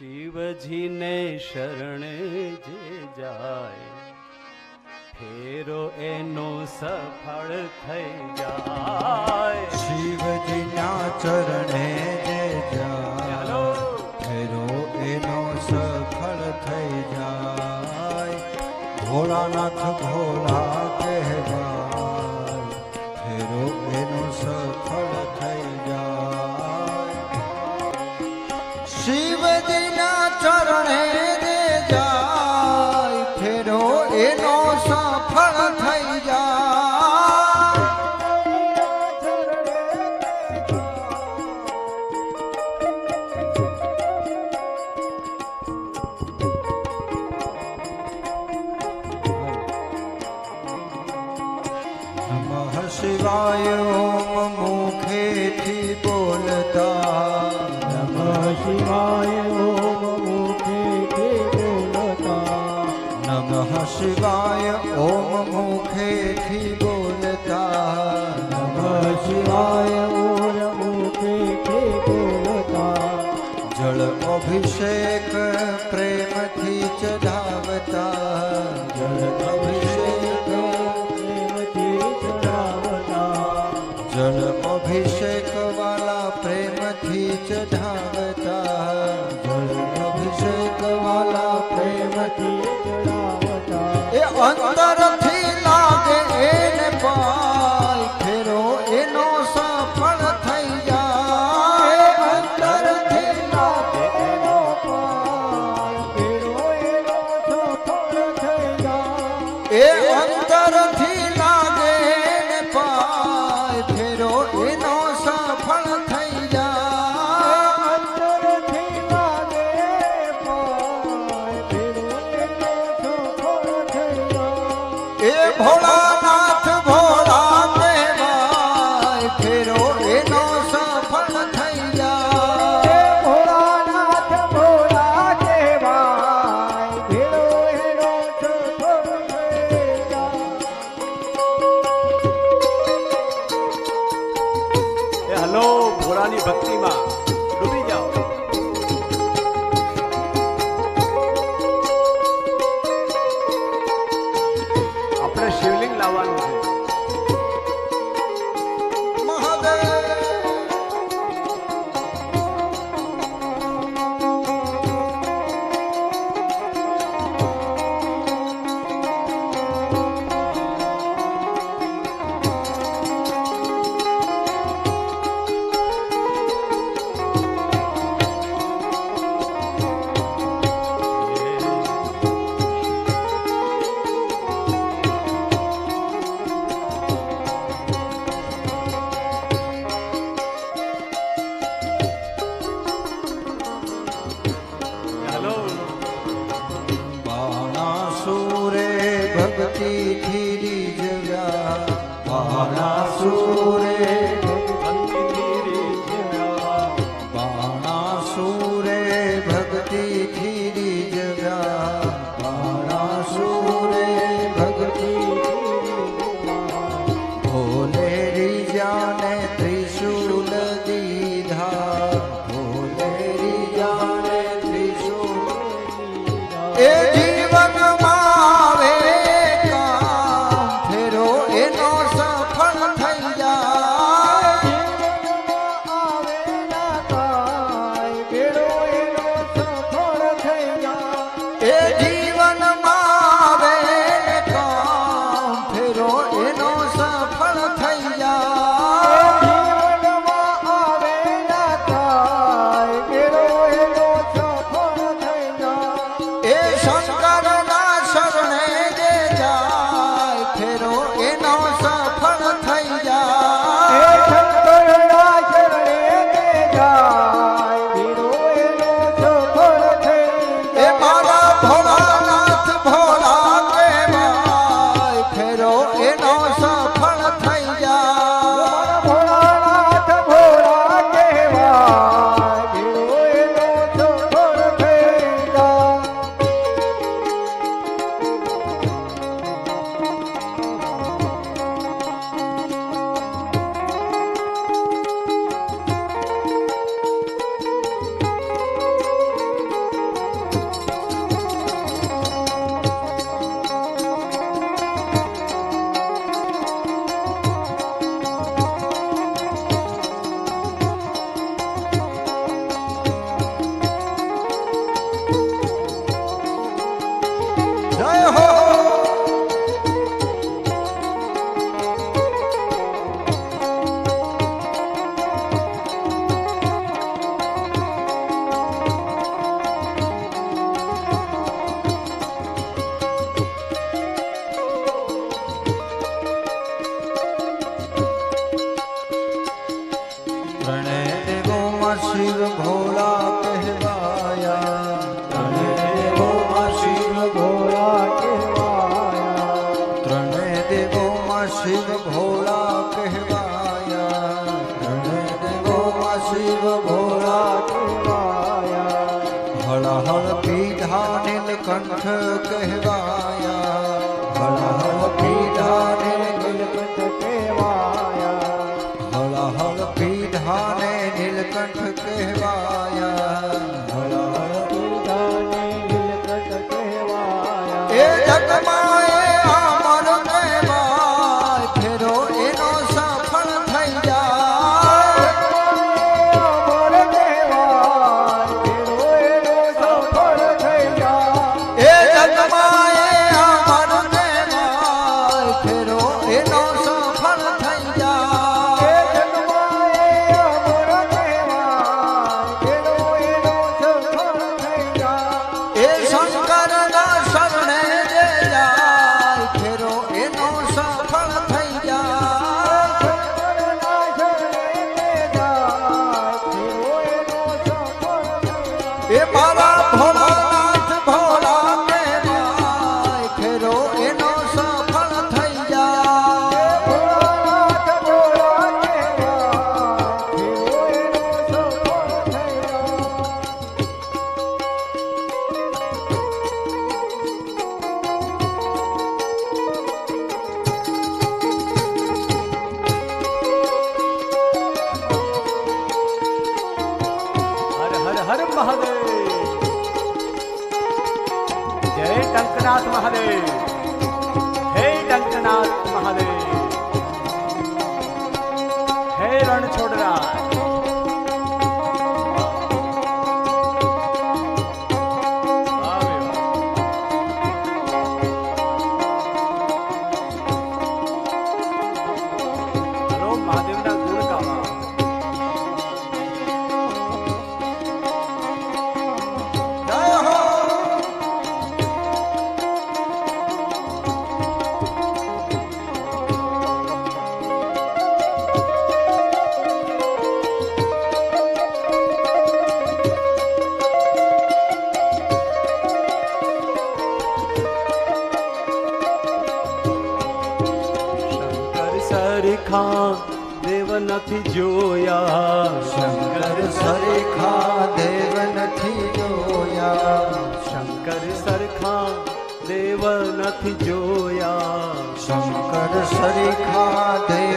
શિવજીને શરણે જે જાય ફેરો એનો સફળ થઈ જાય. શિવજીના ચરણે જે જાય ફેરો એનો સફળ થઈ જાય. ભોળાનાથ ભોળા કહેવાય ફેરો એનો સફળ થઈ જાય. ને જાય ફેરો એનો સફર preacher. lawan કોડરા સરખા દેવ નથી જોયા. શંકર સરખા દેવ નથી જોયા. શંકર સરખા દેવ નથી જોયા. શંકર સરખા દેવ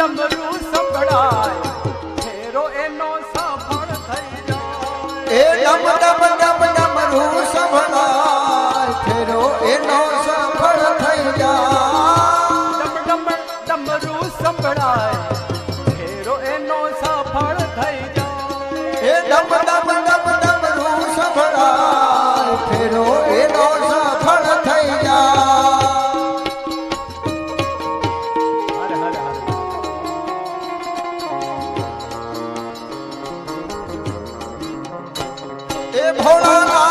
깜짝 놀라 ভোলানা